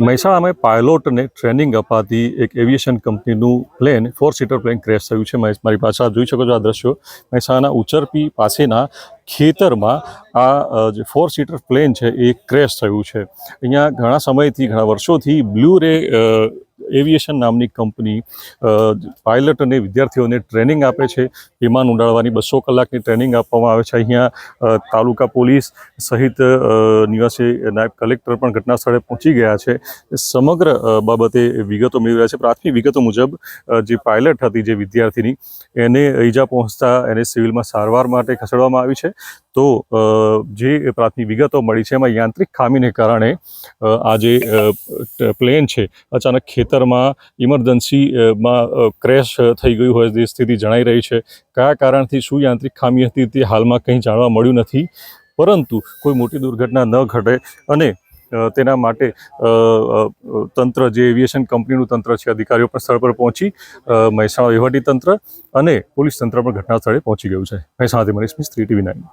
મહેસાણામાં પાયલોટને ટ્રેનિંગ અપાતી એક એવિએશન કંપનીનું plane four seater plane crash થયું છે. મારી પાસે જોઈ શકો છો આ દ્રશ્યો. મહેસાણા ઉચરપી પાસેના ખેતરમાં આ જે ફોર સીટર પ્લેન છે, એ ક્રેશ થયું છે. અહીંયા ઘણા સમયથી, ઘણા વર્ષોથી બ્લુ રે એવિએશન નામની કંપની પાયલટ અને વિદ્યાર્થીઓને ટ્રેનિંગ આપે છે. વિમાન ઉડાડવાની બસો કલાકની ટ્રેનિંગ આપવામાં આવે છે. અહીંયા તાલુકા પોલીસ સહિત નિવાસી નાયબ કલેક્ટર પણ ઘટના સ્થળે પહોંચી ગયા છે. સમગ્ર બાબતે વિગતો મેળવી રહ્યા છે. પ્રાથમિક વિગતો મુજબ જે પાયલટ હતી જે વિદ્યાર્થીની, એને ઈજા પહોંચતા એને સિવિલમાં સારવાર માટે ખસેડવામાં આવી છે. તો અ, જે પ્રાથમિક વિગતો મળી છે એમાં યાંત્રિક ખામીને કારણે આ જે પ્લેન છે અચાનક ખેતરમાં ઇમરજન્સીમાં ક્રેશ થઈ ગયું હોય તે સ્થિતિ જણાઈ રહી છે. કયા કારણથી શું યાંત્રિક ખામી હતી તે હાલમાં કંઈ જાણવા મળ્યું નથી. પરંતુ કોઈ મોટી દુર્ઘટના ન ઘટે અને તેના માટે તંત્ર જે એવિએશન કંપનીનું તંત્ર છે, અધિકારીઓ પણ સ્થળ પર પહોંચી મહેસાણા વહીવટી તંત્ર અને પોલીસ તંત્ર પણ ઘટના સ્થળે પહોંચી ગયું છે. મહેસાણાથી મનીષ મિસ્ત્રી, ટીવી નાઇન.